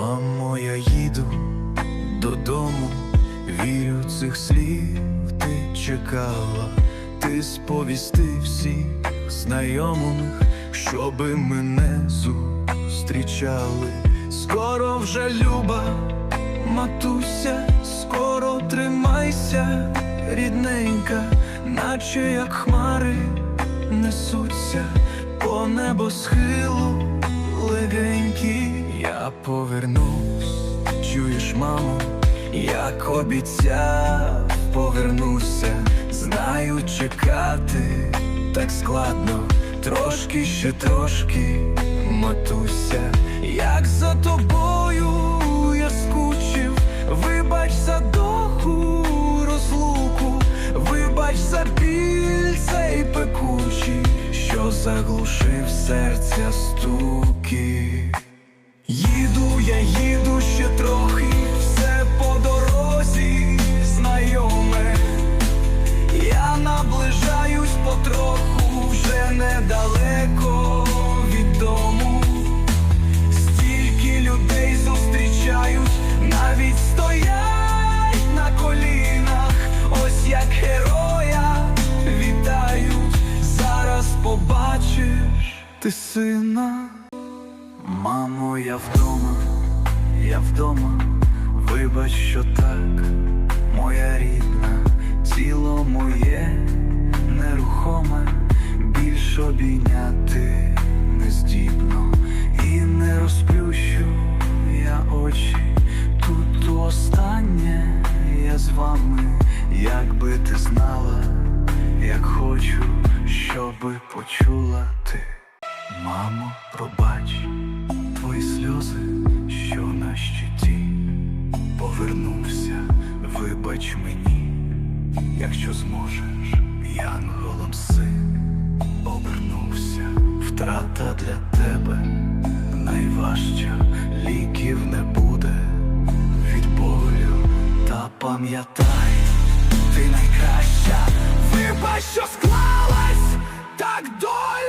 Мамо, я їду додому, вірю цих слів, ти чекала, ти сповісти всіх знайомих, щоби мене зустрічали. Скоро вже люба, матуся, скоро тримайся, рідненька, наче як хмари несуться по небосхилу легенькі. Я повернусь, чуєш, мамо, як обіцяв, повернуся, знаю чекати так складно, трошки ще трошки, матуся, як за тобою я скучив, вибач за доху розлуку, вибач за біль цей пекучий, що заглушив серця стуки. Їду, я їду ще трохи, все по дорозі знайоме. Я наближаюсь потроху, вже недалеко від дому. Стільки людей зустрічають, навіть стоять на колінах. Ось як героя вітають, зараз побачиш ти сина. Мамо, я вдома, я вдома, вибач, що так, моя рідна, тіло моє нерухоме, більш обійняти не здібно і не розплющу я очі. Тут останнє я з вами, якби ти знала, як хочу, щоби почула ти. Мамо, пробач сльози, що на щиті. Повернувся, вибач мені, якщо зможеш, янголом син обернувся, втрата для тебе найважча, ліків не буде від болю, та пам'ятай, ти найкраща, вибач, що склалась так доля.